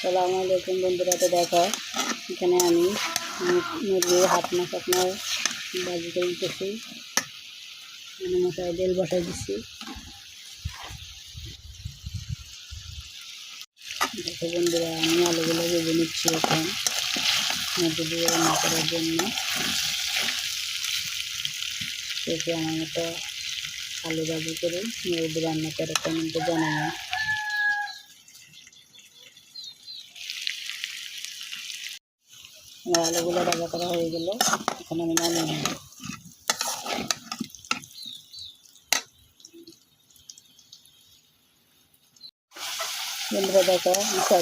সালামু আলাইকুম বন্ধুরা, তো দেখো, এখানে আমি মুরগির হাত মাছ আপনার বাজি করে দিতেছি মানে মশাই তেল বসাই দিচ্ছি দেখো বন্ধুরা, আমি আলুগুলো ভেজে নিচ্ছি এখন দিয়ে রান্না করার জন্য। সেটি আমার মতো আলু ভাজি করে মুরগি রান্না করে কমেন্টে জানাব আমার আলুগুলো ভাজা করা হয়ে গেল। এখন আমি নামিয়ে নেব।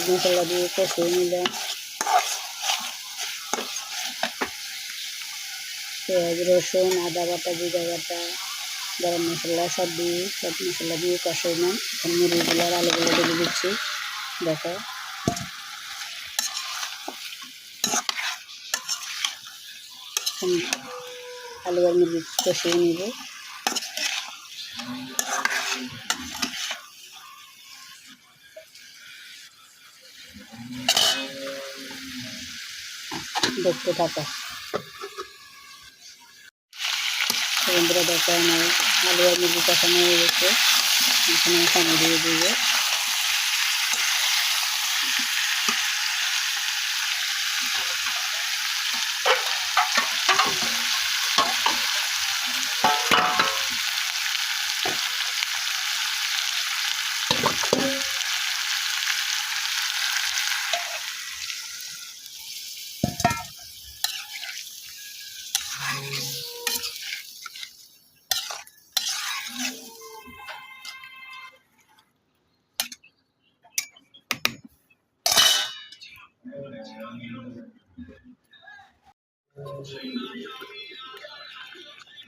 মশলা দিয়ে কষিয়ে নিলাম। পেঁয়াজ, রসুন, আদা বাটা, জিরা বাটা, গরম মশলা সব দিয়ে, সব মশলা দিয়ে কষাই নিলাম। এখন মুরগিগুলো আর আলুগুলো ঢেলে দিচ্ছি। দেখো। এখন আলু আর মুরগি কষিয়ে নিব। দেখতে থাকো। বন্ধুরা দেখো আমার কষানো হয়ে গেছে। এখানে পানি দিয়ে দিব।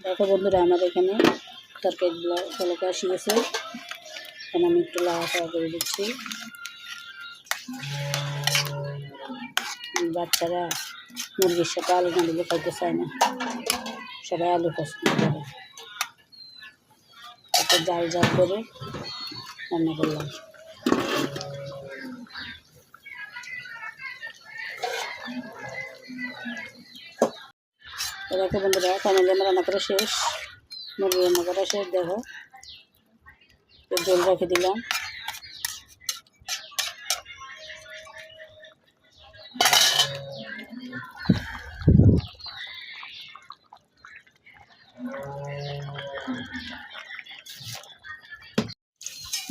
দেখো বন্ধুরা আমার এখানে তরকারিগুলো ফলকে আসি গেছে এখন আমি একটু লাড়া চাড়া করে দিচ্ছি। বাচ্চারা মুরগির সাথে আলু না দিলে খাইতে চায় না। সবাই আলু পছন্দ করে। একটু জাল জাল করে রান্না করলাম। দেখো বন্ধুরা, ফাইনালি আমার রান্না করা শেষ। মুরগি রান্না করা শেষ, দেখো। জল রেখে দিলাম।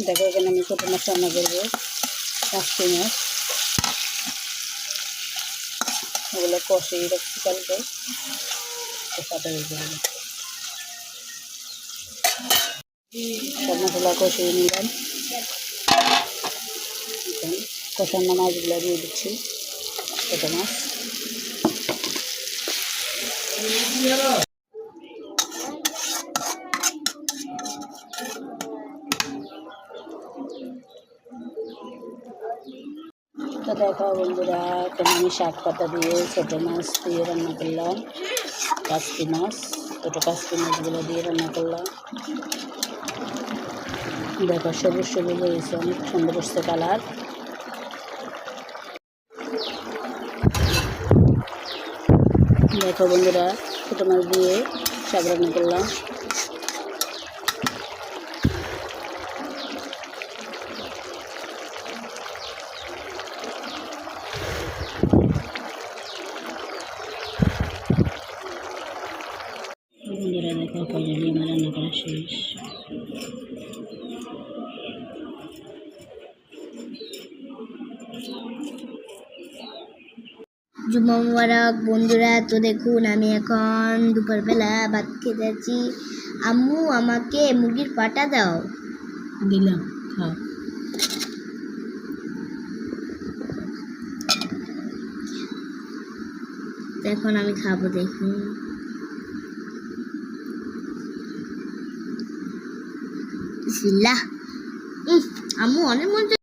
দেখো, এখানে আমি ছোটো মাছ রান্না করব। পাঁচটি মাছ। ওগুলো কষিয়ে রাখছি কালকে। যাবে সব মশলা কষিয়ে নিলাম কষানো মাছগুলো দিয়ে দিচ্ছি ছোটো মাছ তো দেখো বন্ধুরা এখন আমি শাক পাতা দিয়ে ছোটো মাছ দিয়ে রান্না করলাম। কাস্তি মাছ ছোটো কাস্তি মাছগুলো দিয়ে রান্না করলাম। দেখো সবুজ সবুজ হয়েছে, অনেক সুন্দর হচ্ছে কালার। দেখো বন্ধুরা, ছোটো মাছ দিয়ে শাক রান্না করলাম বন্ধুরা দেখো ফাইনালি আমার রান্না করা শেষ জুম্মা মুবারক বন্ধুরা তো দেখুন আমি এখন দুপুরবেলা ভাত খেতে যাচ্ছি আম্মু আমাকে মুরগির পাটা দাও। দিলাম খাও। এখন আমি খাব দেখুন বিসমিল্লাহ। আম্মু অনেক মজা